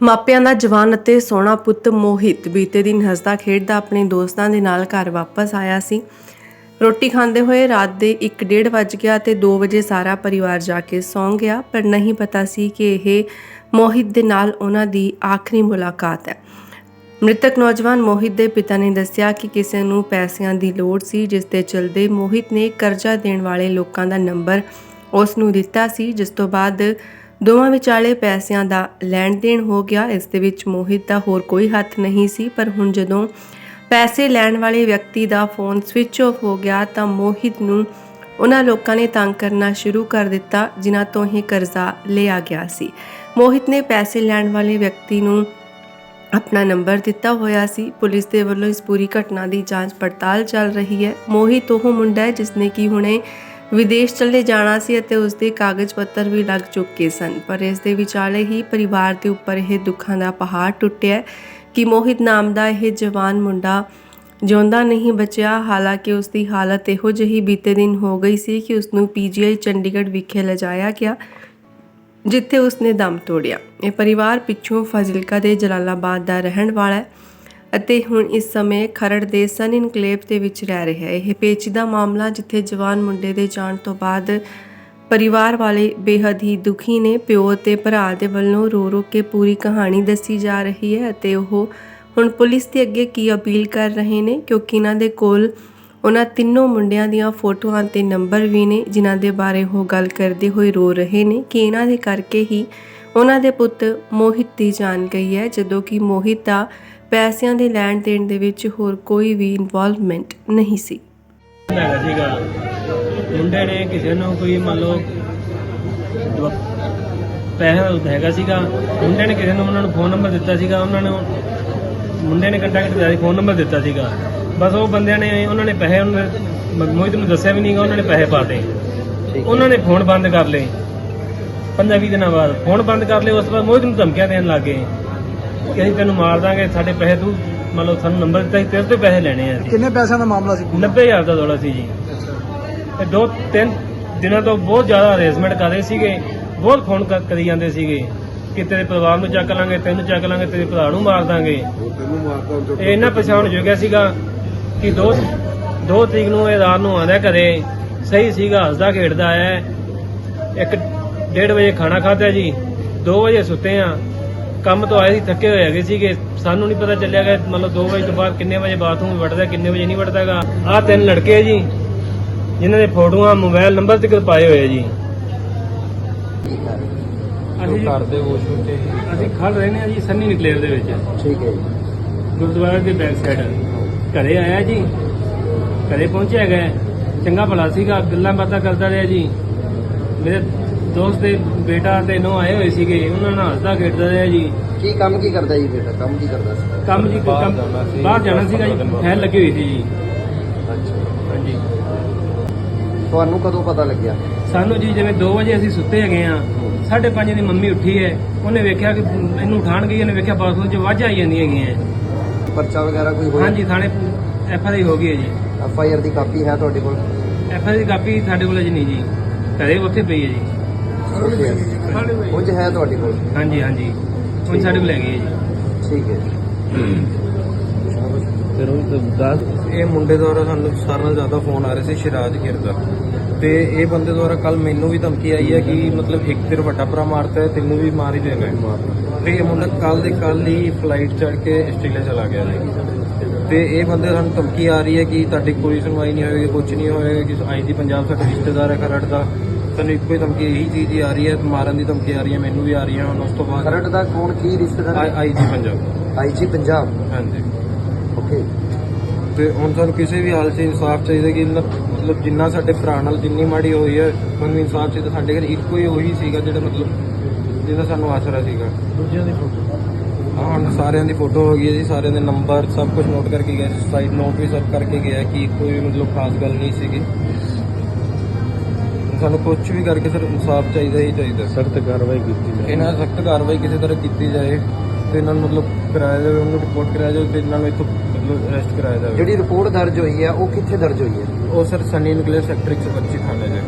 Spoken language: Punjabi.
ਮਾਪਿਆਂ ਦਾ ਜਵਾਨ ਅਤੇ ਸੋਹਣਾ ਪੁੱਤ ਮੋਹਿਤ ਬੀਤੇ ਦਿਨ ਹੱਸਦਾ ਖੇਡਦਾ ਆਪਣੇ ਦੋਸਤਾਂ ਦੇ ਨਾਲ ਘਰ ਵਾਪਸ ਆਇਆ ਸੀ। ਰੋਟੀ ਖਾਂਦੇ ਹੋਏ ਰਾਤ ਦੇ 1:30 ਵੱਜ ਗਿਆ ਤੇ 2 ਵਜੇ ਸਾਰਾ ਪਰਿਵਾਰ ਜਾ ਕੇ ਸੌਂ ਗਿਆ, ਪਰ ਨਹੀਂ ਪਤਾ ਸੀ ਕਿ ਇਹ ਮੋਹਿਤ ਦੇ ਨਾਲ ਉਹਨਾਂ ਦੀ ਆਖਰੀ ਮੁਲਾਕਾਤ ਹੈ। ਮ੍ਰਿਤਕ ਨੌਜਵਾਨ ਮੋਹਿਤ ਦੇ ਪਿਤਾ ਨੇ ਦੱਸਿਆ ਕਿ ਕਿਸੇ ਨੂੰ ਪੈਸਿਆਂ ਦੀ ਲੋੜ ਸੀ, ਜਿਸ ਦੇ ਚਲਦੇ ਮੋਹਿਤ ਨੇ ਕਰਜ਼ਾ ਦੇਣ ਵਾਲੇ ਲੋਕਾਂ ਦਾ ਨੰਬਰ ਉਸ ਨੂੰ ਦਿੱਤਾ ਸੀ, ਜਿਸ ਤੋਂ ਬਾਅਦ ਦੋਵਾਂ ਵਿਚਾਲੇ ਪੈਸਿਆਂ ਦਾ ਲੈਣ ਦੇਣ ਹੋ ਗਿਆ। ਇਸ ਦੇ ਵਿੱਚ ਮੋਹਿਤ ਦਾ ਹੋਰ ਕੋਈ ਹੱਥ ਨਹੀਂ ਸੀ, ਪਰ ਹੁਣ ਜਦੋਂ ਪੈਸੇ ਲੈਣ ਵਾਲੇ ਵਿਅਕਤੀ ਦਾ ਫੋਨ ਸਵਿਚ ਆਫ ਹੋ ਗਿਆ ਤਾਂ ਮੋਹਿਤ ਨੂੰ ਉਹਨਾਂ ਲੋਕਾਂ ਨੇ ਤੰਗ ਕਰਨਾ ਸ਼ੁਰੂ ਕਰ ਦਿੱਤਾ, ਜਿਨ੍ਹਾਂ ਤੋਂ ਇਹ ਕਰਜ਼ਾ ਲਿਆ ਗਿਆ ਸੀ। ਮੋਹਿਤ ਨੇ ਪੈਸੇ ਲੈਣ ਵਾਲੇ ਵਿਅਕਤੀ ਨੂੰ ਆਪਣਾ ਨੰਬਰ ਦਿੱਤਾ ਹੋਇਆ ਸੀ। ਪੁਲਿਸ ਦੇ ਵੱਲੋਂ ਇਸ ਪੂਰੀ ਘਟਨਾ ਦੀ ਜਾਂਚ ਪੜਤਾਲ ਚੱਲ ਰਹੀ ਹੈ। ਮੋਹਿਤ ਉਹ ਮੁੰਡਾ ਹੈ, ਜਿਸਨੇ ਕਿ ਹੁਣੇ ਵਿਦੇਸ਼ ਚਲੇ ਜਾਣਾ ਸੀ ਅਤੇ ਉਸ ਦੇ ਕਾਗਜ਼ ਪੱਤਰ ਵੀ ਲੱਗ ਚੁੱਕੇ ਸਨ, ਪਰ ਇਸ ਦੇ ਵਿਚਾਲੇ ਹੀ ਪਰਿਵਾਰ ਦੇ ਉੱਪਰ ਇਹ ਦੁੱਖਾਂ ਦਾ ਪਹਾੜ ਟੁੱਟਿਆ ਕਿ ਮੋਹਿਤ ਨਾਮ ਦਾ ਇਹ ਜਵਾਨ ਮੁੰਡਾ ਜਿਉਂਦਾ ਨਹੀਂ ਬਚਿਆ। ਹਾਲਾਂਕਿ ਉਸ ਦੀ ਹਾਲਤ ਇਹੋ ਜਿਹੀ ਬੀਤੇ ਦਿਨ ਹੋ ਗਈ ਸੀ ਕਿ ਉਸ ਨੂੰ ਪੀਜੀਆਈ ਚੰਡੀਗੜ੍ਹ ਵਿਖੇ ਲਿਜਾਇਆ ਗਿਆ, ਜਿੱਥੇ ਉਸਨੇ ਦਮ ਤੋੜਿਆ। ਇਹ ਪਰਿਵਾਰ ਪਿੱਛੋਂ ਫਾਜ਼ਿਲਕਾ ਦੇ ਜਲਾਲਾਬਾਦ ਦਾ ਰਹਿਣ ਵਾਲਾ ਹੈ। ਅਤੇ ਹੁਣ ਇਸ ਸਮੇਂ ਖਰੜ ਦੇ ਸਨ ਇਨਕਲੇਵ ਦੇ ਵਿੱਚ ਰਹਿ ਰਿਹਾ ਹੈ। ਇਹ ਪੇਚੀਦਾ ਮਾਮਲਾ ਜਿੱਥੇ ਜਵਾਨ ਮੁੰਡੇ ਦੇ ਜਾਣ ਤੋਂ ਬਾਅਦ ਪਰਿਵਾਰ ਵਾਲੇ ਬੇਹੱਦ ਹੀ ਦੁਖੀ ਨੇ। ਪਿਓ ਅਤੇ ਭਰਾ ਦੇ ਵੱਲੋਂ ਰੋ ਰੋ ਕੇ ਪੂਰੀ ਕਹਾਣੀ ਦੱਸੀ ਜਾ ਰਹੀ ਹੈ ਅਤੇ ਉਹ ਹੁਣ ਪੁਲਿਸ ਦੇ ਅੱਗੇ ਕੀ ਅਪੀਲ ਕਰ ਰਹੇ ਨੇ ਕਿਉਂਕਿ ਇਹਨਾਂ ਦੇ ਕੋਲ ਉਹਨਾਂ ਤਿੰਨੋਂ ਮੁੰਡਿਆਂ ਦੀਆਂ ਫੋਟੋਆਂ ਤੇ ਨੰਬਰ ਵੀ ਨੇ ਜਿਨ੍ਹਾਂ ਦੇ ਬਾਰੇ ਉਹ ਗੱਲ ਕਰਦੇ ਹੋਏ ਰੋ ਰਹੇ ਨੇ ਕਿ ਇਹਨਾਂ ਦੇ ਕਰਕੇ ਹੀ ਉਹਨਾਂ ਦੇ ਪੁੱਤ ਮੋਹਿਤ ਦੀ ਜਾਨ ਗਈ ਹੈ। ਜਦੋਂ ਕਿ ਮੋਹਿਤ ਦਾ ਪੈਸਿਆਂ ਦੇ ਲੈਣ ਦੇਣ ਦੇ ਵਿੱਚ ਹੋਰ ਕੋਈ ਵੀ ਇਨਵੋਲਵਮੈਂਟ ਨਹੀਂ ਸੀ। ਹੈਗਾ ਸੀਗਾ ਮੁੰਡੇ ਨੇ ਕਿਸੇ ਨੂੰ ਕੋਈ ਮੰਨ ਲਓ ਦੁਆ- ਪੈਸਾ ਹੈਗਾ ਸੀਗਾ। ਮੁੰਡੇ ਨੇ ਕਿਸੇ ਨੂੰ ਉਹਨਾਂ ਨੂੰ ਫੋਨ ਨੰਬਰ ਦਿੱਤਾ ਸੀਗਾ। ਉਹਨਾਂ ਨੂੰ ਮੁੰਡੇ ਨੇ ਕੰਟੈਕਟ ਕੀਤਾ ਸੀ ਫੋਨ ਨੰਬਰ ਦਿੱਤਾ ਸੀਗਾ। ਬਸ ਉਹ ਬੰਦਿਆਂ ਨੇ ਉਹਨਾਂ ਨੇ ਪੈਸੇ ਉਹਨਾਂ ਨੇ ਮ- ਮੋਹਿਤ ਨੂੰ ਦੱਸਿਆ ਵੀ ਨਹੀਂਗਾ ਉਹਨਾਂ ਨੇ ਪੈਸੇ ਪਾਤੇ ਉਹਨਾਂ ਨੇ ਫੋਨ ਬੰਦ ਕਰ ਲਏ। 15-20 ਦਿਨਾਂ ਬਾਅਦ ਫੋਨ ਬੰਦ ਕਰ ਲਏ ਉਸ ਤੋਂ ਬਾਅਦ ਮੋਹਿਤ ਨੂੰ ਧਮਕੀਆਂ ਦੇਣ ਲੱਗ ਗਏ। ਕਿ ਅਸੀਂ ਤੈਨੂੰ ਮਾਰ ਦਾਂਗੇ ਸਾਡੇ ਪੈਸੇ ਤੂੰ ਮੰਨ ਲਓ ਸਾਨੂੰ ਨੰਬਰ ਦਿੱਤਾ ਸੀ ਤੇਰੇ ਤੋਂ ਪੈਸੇ ਲੈਣੇ ਆ ਅਸੀਂ। ਕਿੰਨੇ ਪੈਸਿਆਂ ਦਾ ਮਾਮਲਾ ਸੀ 90000 ਦਾ ਦੌਲਾ ਸੀ ਜੀ। ਤੇ ਦੋ ਤਿੰਨ ਦਿਨਾਂ ਤੋਂ ਬਹੁਤ ਜ਼ਿਆਦਾ ਅਰੇਂਜਮੈਂਟ ਕਰ ਰਹੇ ਸੀਗੇ ਬਹੁਤ ਫੋਨ ਕਰੀ ਜਾਂਦੇ ਸੀਗੇ। ਕਿ ਤੇਰੇ ਪਰਿਵਾਰ ਨੂੰ ਚੱਕ ਲਾਂਗੇ ਤੈਨੂੰ ਚੱਕ ਲਾਂਗੇ ਤੇਰੇ ਭਰਾ ਨੂੰ ਮਾਰ ਦਾਂਗੇ। ਇਹ ਇੰਨਾ ਪਛਾਣ ਹੋ ਗਿਆ ਸੀਗਾ ਕਿ ਦੋ ਦੋ ਤਰੀਕ ਨੂੰ ਇਹ ਰਾਤ ਨੂੰ ਆਂਦਾ ਘਰੇ ਸਹੀ ਸੀਗਾ ਹੱਸਦਾ ਖੇਡਦਾ ਆਇਆ ਹੈ। ਇੱਕ ਡੇਢ ਵਜੇ ਖਾਣਾ ਖਾਧਾ ਜੀ 2 ਵਜੇ ਸੁੱਤੇ ਆ ਕੰਮ ਤੋਂ ਆਏ ਸੀ ਥੱਕੇ ਹੋਏ ਹੈਗੇ ਸੀਗੇ। ਸਾਨੂੰ ਨਹੀਂ ਪਤਾ ਚੱਲਿਆ ਕਿ ਮਤਲਬ 2 ਵਜੇ ਤੋਂ ਬਾਅਦ ਕਿੰਨੇ ਵਜੇ ਬਾਥਰੂਮ ਵੜਦਾ ਕਿੰਨੇ ਵਜੇ ਨਹੀਂ ਵੜਦਾਗਾ। ਆਹ ਤਿੰਨ ਲੜਕੇ ਆ ਜੀ ਜਿਨ੍ਹਾਂ ਦੇ ਫੋਟੋਆਂ ਮੋਬਾਈਲ ਨੰਬਰ ਤੱਕ ਪਾਏ ਹੋਏ ਆ ਜੀ। ਅਸੀਂ ਜੀ- ਕਰਦੇ ਉਸ ਤੇ ਅਸੀਂ ਖੜ ਰਹੇ ਨੇ ਜੀ ਸੰਨੀ ਨਿਕਲੇਰ ਦੇ ਵਿੱਚ। ਠੀਕ ਹੈ ਜੀ। ਗੁਰਦੁਆਰੇ ਦੇ ਬੈਕ ਸਾਈਡ ਘਰੇ ਆਇਆ ਜੀ ਘਰੇ ਪਹੁੰਚਿਆ ਗਿਆ। ਚੰਗਾ ਭਲਾ ਸੀਗਾ ਗੱਲਾਂ ਬਾਤਾਂ ਕਰਦਾ ਰਿਹਾ ਜੀ। ਮੇਰੇ ਦੋਸਤ ਦੇ ਬੇਟਾ ਤੇ ਨੋ ਆਏ ਹੋਏ ਸੀਗੇ ਉਹਨਾਂ ਨਾਲ ਹੱਸਦਾ ਖੇਡਦਾ ਰਿਹਾ ਜੀ। ਕੀ ਕੰਮ ਕੀ ਕਰਦਾ ਜੀ ਬੇਟਾ? ਕੰਮ ਕੀ ਕਰਦਾ ਸੀ? ਕੰਮ ਜੀ ਬਾਹਰ ਕੰਮ। ਬਾਹਰ ਜਾਣਾ ਸੀਗਾ ਜੀ ਫੈਲ ਲੱਗੀ ਹੋਈ ਸੀ ਜੀ। ਅੱਛਾ। ਹਾਂਜੀ। ਤੁਹਾਨੂੰ ਕਦੋਂ ਪਤਾ ਲੱਗਿਆ? ਸਾਨੂੰ ਜੀ ਜਿਵੇਂ 2 ਵਜੇ ਅਸੀਂ ਸੁੱਤੇ ਹੈਗੇ ਆ 5:30 ਦੀ ਮੰਮੀ ਉੱਠੀ ਹੈ ਉਹਨੇ ਵੇਖਿਆ ਕਿ ਇਹਨੂੰ ਉਠਾਣ ਗਈ ਉਹਨੇ ਵੇਖਿਆ ਬਾਥਰੂਮ 'ਚ ਆਵਾਜ਼ਾਂ ਆਈ ਜਾਂਦੀਆਂ ਹੈਗੀਆਂ। ਪਰਚਾ ਵਗੈਰਾ ਕੋਈ ਹੋਇਆ? ਹਾਂਜੀ ਥਾਣੇ ਐਫ ਆਈ ਹੋ ਗਈ ਹੈ ਜੀ। ਐਫ ਆਈ ਆਰ ਦੀ ਕਾਪੀ ਹੈ ਤੁਹਾਡੇ ਕੋਲ? ਐਫ ਆਈ ਦੀ ਕਾਪੀ ਸਾਡੇ ਕੋਲ ਅਜੇ ਨਹੀਂ ਜੀ ਘਰੇ ਉੱਥੇ ਪਈ ਹੈ ਜੀ। ਕੁਝ ਹੈ ਤੁਹਾਡੇ ਕੋਲ? ਹਾਂਜੀ ਹਾਂਜੀ। ਹੁਣ ਸਾਡੇ ਕੋਲ ਹੈਗੀ ਹੈ ਜੀ। ਠੀਕ ਹੈ ਫਿਰ ਉਹ ਦੱਸ। ਇਹ ਮੁੰਡੇ ਦੁਆਰਾ ਸਾਨੂੰ ਸਾਰਿਆਂ ਨਾਲੋਂ ਜ਼ਿਆਦਾ ਫੋਨ ਆ ਰਹੇ ਸੀ ਸ਼ਿਰਾਜ ਗਿਰ ਦਾ ਤੇ ਇਹ ਬੰਦੇ ਦੁਆਰਾ ਕੱਲ ਮੈਨੂੰ ਵੀ ਧਮਕੀ ਆਈ ਹੈ ਕਿ ਮਤਲਬ ਇੱਕ ਤੇਰਾ ਵੱਡਾ ਭਰਾ ਮਾਰਤਾ ਹੈ ਤੈਨੂੰ ਵੀ ਮਾਰ ਹੀ ਦੇਗਾ ਤੇ ਇਹ ਮੁੰਡਾ ਕੱਲ ਦੇ ਕੱਲ ਹੀ ਫਲਾਈਟ ਚੜ ਕੇ ਆਸਟ੍ਰੇਲੀਆ ਚਲਾ ਗਿਆ ਜੀ। ਤੇ ਇਹ ਬੰਦੇ ਸਾਨੂੰ ਧਮਕੀ ਆ ਰਹੀ ਹੈ ਕਿ ਤੁਹਾਡੀ ਕੋਈ ਸੁਣਵਾਈ ਨਹੀਂ ਹੋਏਗੀ ਕੁਝ ਨਹੀਂ ਹੋਏਗਾ ਕਿ ਆਈ ਜੀ ਪੰਜਾਬ ਸਾਡਾ ਰਿਸ਼ਤੇਦਾਰ ਹੈ ਖਰੜ ਦਾ। ਸਾਨੂੰ ਇੱਕੋ ਹੀ ਧਮਕੀ ਇਹੀ ਚੀਜ਼ ਹੀ ਆ ਰਹੀ ਹੈ ਮਾਰਨ ਦੀ ਧਮਕੀ ਆ ਰਹੀ ਹੈ ਮੈਨੂੰ ਵੀ ਆ ਰਹੀ ਹੈ ਹੁਣ ਉਸ ਤੋਂ ਬਾਅਦ ਖਰੜ ਦਾ ਕੌਣ ਕੀ ਰਿਸ਼ਤੇਦਾਰ ਆਈ ਜੀ ਪੰਜਾਬ। ਆਈਜੀ ਪੰਜਾਬ? ਹਾਂਜੀ। ਓਕੇ ਤੇ ਹੁਣ ਸਾਨੂੰ ਕਿਸੇ ਵੀ ਹਾਲ 'ਚ ਇਨਸਾਫ ਚਾਹੀਦਾ ਕਿ ਮਤਲਬ ਜਿੰਨਾ ਸਾਡੇ ਭਰਾ ਨਾਲ ਜਿੰਨੀ ਮਾੜੀ ਹੋਈ ਹੈ ਸਾਨੂੰ ਇਨਸਾਫ ਚਾਹੀਦਾ। ਸਾਡੇ ਘਰ ਇੱਕੋ ਹੀ ਉਹੀ ਸੀਗਾ ਜਿਹੜਾ ਮਤਲਬ ਜਿਹਦਾ ਸਾਨੂੰ ਆਸਰਾ ਸੀਗਾ। ਦੂਜਿਆਂ ਦੀ ਫੋਟੋ ਹਾਂ ਹੁਣ ਸਾਰਿਆਂ ਦੀ ਫੋਟੋ ਹੋ ਗਈ ਹੈ ਜੀ ਸਾਰਿਆਂ ਦੇ ਨੰਬਰ ਸਭ ਕੁਝ ਨੋਟ ਕਰਕੇ ਗਏ ਸਾਈਡ ਨੋਟ ਵੀ ਸਭ ਕਰਕੇ ਗਿਆ ਕਿ ਕੋਈ ਮਤਲਬ ਖਾਸ ਗੱਲ ਨਹੀਂ ਸੀਗੀ। ਸਾਨੂੰ ਕੁਝ ਵੀ ਕਰਕੇ ਸਰ ਇਨਸਾਫ ਚਾਹੀਦਾ ਹੀ ਚਾਹੀਦਾ। ਸਖਤ ਕਾਰਵਾਈ ਕੀਤੀ ਇਹਨਾਂ ਸਖਤ ਕਾਰਵਾਈ ਕਿਸੇ ਤਰ੍ਹਾਂ ਕੀਤੀ ਜਾਏ ਤੇ ਇਹਨਾਂ ਨੂੰ ਮਤਲਬ ਕਰਾਇਆ ਜਾਵੇ ਉਹਨੂੰ ਰਿਪੋਰਟ ਕਰਾਇਆ ਜਾਵੇ ਤੇ ਇਹਨਾਂ ਨੂੰ ਇੱਥੋਂ ਮਤਲਬ ਅਰੈਸਟ ਕਰਾਇਆ ਜਾਵੇ। ਜਿਹੜੀ ਰਿਪੋਰਟ ਦਰਜ ਹੋਈ ਹੈ ਉਹ ਕਿੱਥੇ ਦਰਜ ਹੋਈ ਹੈ? ਉਹ ਸਰ ਸਨੀ ਨਿਕਲੇ ਸੈਕਟਰ 125 ਥਾਣੇ ਦੇ